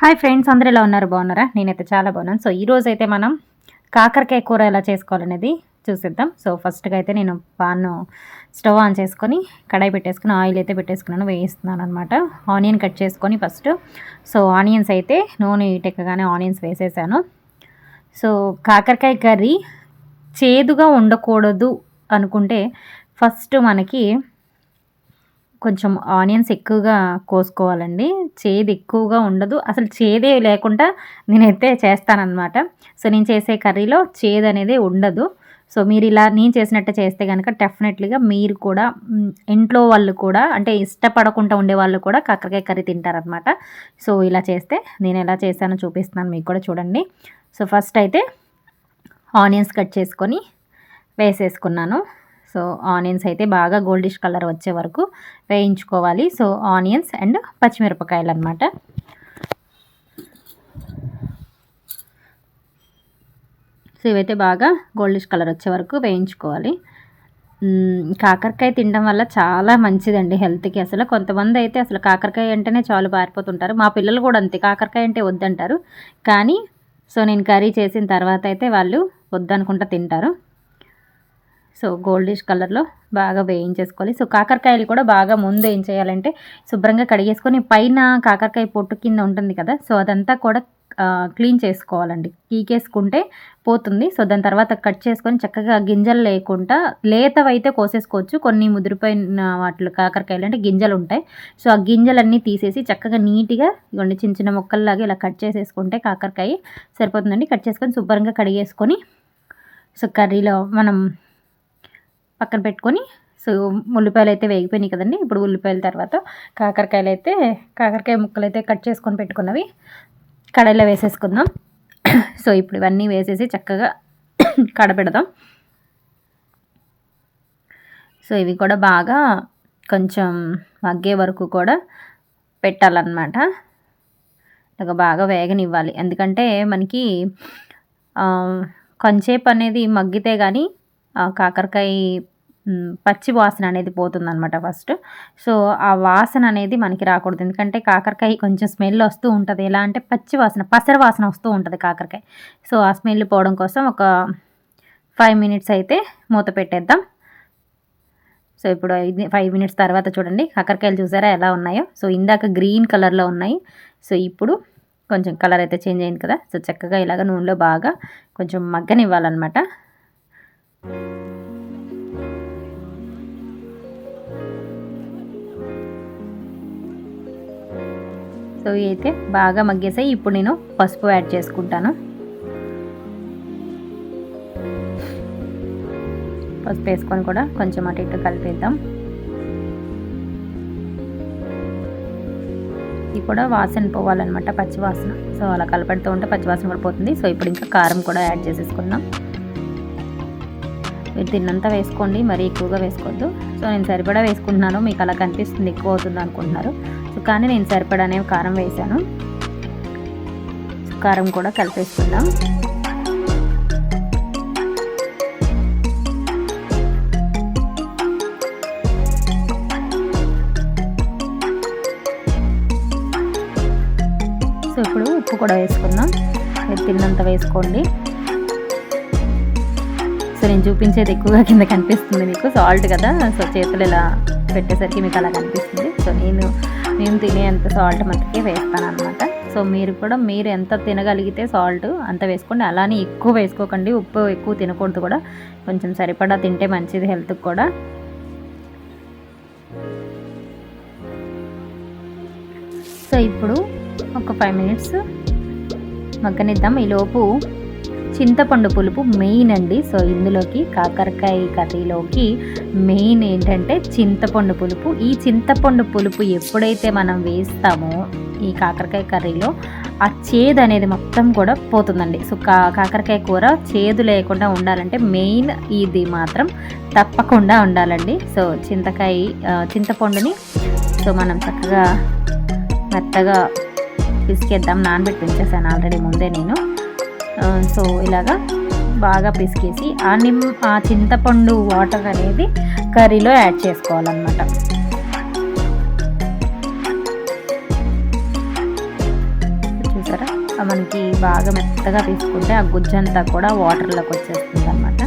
Hi friends అందరూ ఎలా ఉన్నారు? బాగున్నారా? నేనైతే చాలా బాగున్నాను. సో ఈరోజు అయితే మనం కాకరకాయ కూర ఎలా చేసుకోవాలనేది చూసిద్దాం. సో ఫస్ట్గా అయితే నేను పాన్ స్టవ్ ఆన్ చేసుకొని కడాయి పెట్టేసుకుని ఆయిల్ అయితే పెట్టేసుకున్నాను వేయిస్తున్నాను అనమాట ఆనియన్ కట్ చేసుకొని ఫస్ట్ సో ఆనియన్స్ అయితే నూనె టెక్కగానే ఆనియన్స్ వేసేసాను. సో కాకరకాయ కర్రీ చేదుగా ఉండకూడదు అనుకుంటే ఫస్ట్ మనకి కొంచెం ఆనియన్స్ ఎక్కువగా కోసుకోవాలండి. చేదు ఎక్కువగా ఉండదు. అసలు చేదే లేకుండా నేనైతే చేస్తానన్నమాట. సో నేను చేసే కర్రీలో చేదు అనేది ఉండదు. సో మీరు ఇలా నేను చేసినట్టు చేస్తే కనుక డెఫినెట్లీగా మీరు కూడా ఇంట్లో వాళ్ళు కూడా అంటే ఇష్టపడకుండా ఉండే వాళ్ళు కూడా కాకరకాయ కర్రీ తింటారనమాట సో ఇలా చేస్తే నేను ఎలా చేశానో చూపిస్తున్నాను మీకు కూడా చూడండి. సో ఫస్ట్ అయితే ఆనియన్స్ కట్ చేసుకొని వేసేసుకున్నాను. సో ఆనియన్స్ అయితే బాగా గోల్డిష్ కలర్ వచ్చే వరకు వేయించుకోవాలి. సో ఆనియన్స్ అండ్ పచ్చిమిరపకాయలు అనమాట సో ఇవైతే బాగా గోల్డిష్ కలర్ వచ్చే వరకు వేయించుకోవాలి. కాకరకాయ తినడం వల్ల చాలా మంచిదండి హెల్త్కి. అసలు కొంతమంది అయితే అసలు కాకరకాయ అంటేనే చాలు పారిపోతుంటారు. మా పిల్లలు కూడా అంతే కాకరకాయ అంటే వద్దంటారు. కానీ సో నేను కర్రీ చేసిన తర్వాత అయితే వాళ్ళు వద్దనుకుంటా తింటారు. సో గోల్డిష్ కలర్లో బాగా వేయించేసుకోవాలి. సో కాకరకాయలు కూడా బాగా ముందు ఏం చేయాలంటే శుభ్రంగా కడిగేసుకొని పైన కాకరకాయ పొట్టు కింద ఉంటుంది కదా సో అదంతా కూడా క్లీన్ చేసుకోవాలండి. కీకేసుకుంటే పోతుంది. సో దాని తర్వాత కట్ చేసుకొని చక్కగా గింజలు లేకుండా లేతవైతే కోసేసుకోవచ్చు. కొన్ని ముదిరిపోయిన వాటిలో కాకరకాయలు అంటే గింజలు ఉంటాయి. సో ఆ గింజలన్నీ తీసేసి చక్కగా నీట్గా ఇవ్వండి. చిన్న చిన్న ముక్కల్లాగా ఇలా కట్ చేసేసుకుంటే కాకరకాయ సరిపోతుందండి. కట్ చేసుకొని శుభ్రంగా కడిగేసుకొని సో కర్రీలో మనం పక్కన పెట్టుకొని సో ఉల్లిపాయలు అయితే వేగిపోయినాయి కదండి. ఇప్పుడు ఉల్లిపాయల తర్వాత కాకరకాయలు అయితే కాకరకాయ ముక్కలు అయితే కట్ చేసుకొని పెట్టుకున్నవి కడాయిలో వేసేసుకుందాం. సో ఇప్పుడు ఇవన్నీ వేసేసి చక్కగా కడపెడదాం సో ఇవి కూడా బాగా కొంచెం మగ్గే వరకు కూడా పెట్టాలన్నమాట. ఇక బాగా వేగనివ్వాలి. ఎందుకంటే మనకి కొంచేపు అనేది మగ్గితే కానీ కాకరకాయ పచ్చి వాసన అనేది పోతుంది అనమాట ఫస్ట్. సో ఆ వాసన అనేది మనకి రాకూడదు. ఎందుకంటే కాకరకాయ కొంచెం స్మెల్ వస్తూ ఉంటుంది. ఎలా అంటే పచ్చి వాసన పసర వాసన వస్తూ ఉంటుంది కాకరకాయ. సో ఆ స్మెల్ పోవడం కోసం ఒక ఫైవ్ మినిట్స్ అయితే మూత పెట్టేద్దాం. సో ఇప్పుడు ఇది ఫైవ్ మినిట్స్ తర్వాత చూడండి. కాకరకాయలు చూసారా ఎలా ఉన్నాయో? సో ఇందాక గ్రీన్ కలర్లో ఉన్నాయి. సో ఇప్పుడు కొంచెం కలర్ అయితే చేంజ్ అయింది కదా. సో చక్కగా ఇలాగ నూనెలో బాగా కొంచెం మగ్గనివ్వాలన్నమాట. సో ఇవి అయితే బాగా మగ్గేసాయి. ఇప్పుడు నేను పసుపు యాడ్ చేసుకుంటాను. పసుపు వేసుకొని కూడా కొంచెం అటు ఇటు కలిపేద్దాం. ఇది కూడా వాసన పోవాలన్నమాట పచ్చివాసన. సో అలా కలపెడుతూ ఉంటే పచ్చివాసన కూడా పోతుంది. సో ఇప్పుడు ఇంకా కారం కూడా యాడ్ చేసేసుకుందాం. మీరు తిన్నంత వేసుకోండి మరీ ఎక్కువగా వేసుకోవద్దు. సో నేను సరిపడా వేసుకుంటున్నాను. మీకు అలా కనిపిస్తుంది ఎక్కువ అవుతుంది అనుకుంటున్నారు. సో కానీ నేను సరిపడానే కారం వేసాను. కారం కూడా కలిపేసుకుందాం. సో ఇప్పుడు ఉప్పు కూడా వేసుకుందాం. మీరు తిన్నంత వేసుకోండి. సో నేను చూపించేది ఎక్కువగా కింద కనిపిస్తుంది మీకు. సాల్ట్ కదా. సో చేతులు ఇలా పెట్టేసరికి మీకు అలా కనిపిస్తుంది. సో నేను నేను తినేంత సాల్ట్ మట్టుకే వేస్తాను అనమాట సో మీరు కూడా మీరు ఎంత తినగలిగితే సాల్ట్ అంత వేసుకోండి. అలానే ఎక్కువ వేసుకోకండి. ఉప్పు ఎక్కువ తినకూడదు కూడా. కొంచెం సరిపడా తింటే మంచిది హెల్త్కి కూడా. సో ఇప్పుడు ఒక ఫైవ్ మినిట్స్ మగ్గనిద్దాం. ఈలోపు చింతపండు పులుపు మెయిన్ అండి. సో ఇందులోకి కాకరకాయ కర్రీలోకి మెయిన్ ఏంటంటే చింతపండు పులుపు. ఈ చింతపండు పులుపు ఎప్పుడైతే మనం వేస్తామో ఈ కాకరకాయ కర్రీలో ఆ చేదు అనేది మొత్తం కూడా పోతుందండి. సో కా కాకరకాయ కూర చేదు లేకుండా ఉండాలంటే మెయిన్ ఇది మాత్రం తప్పకుండా ఉండాలండి. సో చింతకాయ చింతపండుని సో మనం చక్కగా మెత్తగా పిసికేద్దాం. నానబెట్టి ఉంచేసాను ఆల్రెడీ ముందే నేను. సో ఇలాగా బాగా పిసికేసి ఆ నిమ్ ఆ చింతపండు వాటర్ అనేది కర్రీలో యాడ్ చేసుకోవాలన్నమాట. చూసారా? మనకి బాగా మెత్తగా తీసుకుంటే ఆ గుజ్జంతా కూడా వాటర్లోకి వచ్చేస్తుంది అనమాట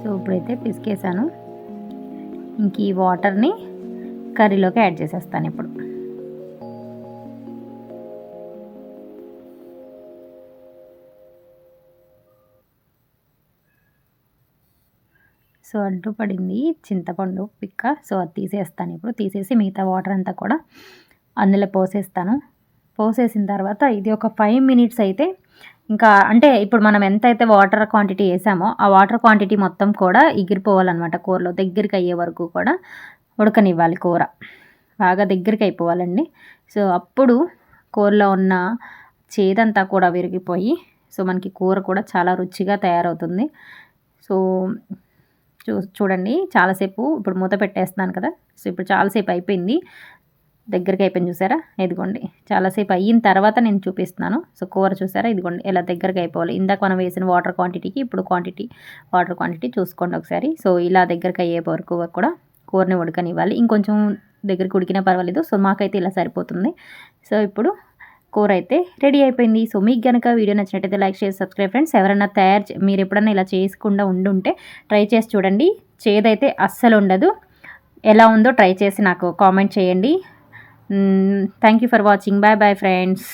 సో ఇప్పుడైతే పిసికేసాను. ఇంక ఈ వాటర్ని కర్రీలోకి యాడ్ చేసేస్తాను ఇప్పుడు. సో అడ్డు పడింది చింతపండు పిక్క. సో అది తీసేస్తాను ఇప్పుడు. తీసేసి మిగతా వాటర్ అంతా కూడా అందులో పోసేస్తాను. పోసేసిన తర్వాత ఇది ఒక ఫైవ్ మినిట్స్ అయితే ఇంకా అంటే ఇప్పుడు మనం ఎంత అయితే వాటర్ క్వాంటిటీ వేసామో ఆ వాటర్ క్వాంటిటీ మొత్తం కూడా ఎగిరిపోవాలన్నమాట కూరలో. దగ్గరికి అయ్యే వరకు కూడా ఉడకనివ్వాలి కూర. బాగా దగ్గరికి అయిపోవాలండి. సో అప్పుడు కూరలో ఉన్న చేదంతా కూడా విరిగిపోయి సో మనకి కూర కూడా చాలా రుచిగా తయారవుతుంది. సో చూ చూడండి చాలాసేపు ఇప్పుడు మూత పెట్టేస్తున్నాను కదా. సో ఇప్పుడు చాలాసేపు అయిపోయింది. దగ్గరికి అయిపోయింది చూసారా? ఇదిగోండి చాలాసేపు అయిన తర్వాత నేను చూపిస్తున్నాను. సో కూర చూసారా? ఇదిగోండి ఎలా దగ్గరికి అయిపోవాలి. ఇందాక మనం వేసిన వాటర్ క్వాంటిటీకి ఇప్పుడు క్వాంటిటీ వాటర్ క్వాంటిటీ చూసుకోండి ఒకసారి. సో ఇలా దగ్గరికి అయ్యే వరకు కూడా కూరని ఉడకనివ్వాలి. ఇంకొంచెం దగ్గరికి ఉడికినా పర్వాలేదు. సో మాకైతే ఇలా సరిపోతుంది. సో ఇప్పుడు కూర అయితే రెడీ అయిపోయింది. సో మీకు కనుక వీడియో నచ్చినట్టయితే లైక్ చేసి సబ్స్క్రైబ్ ఫ్రెండ్స్. ఎవరైనా తయారు మీరు ఎప్పుడైనా ఇలా చేసుకుండా ఉండుంటే ట్రై చేసి చూడండి. చేదైతే అస్సలు ఉండదు. ఎలా ఉందో ట్రై చేసి నాకు కామెంట్ చేయండి. Thank you for watching. Bye bye friends.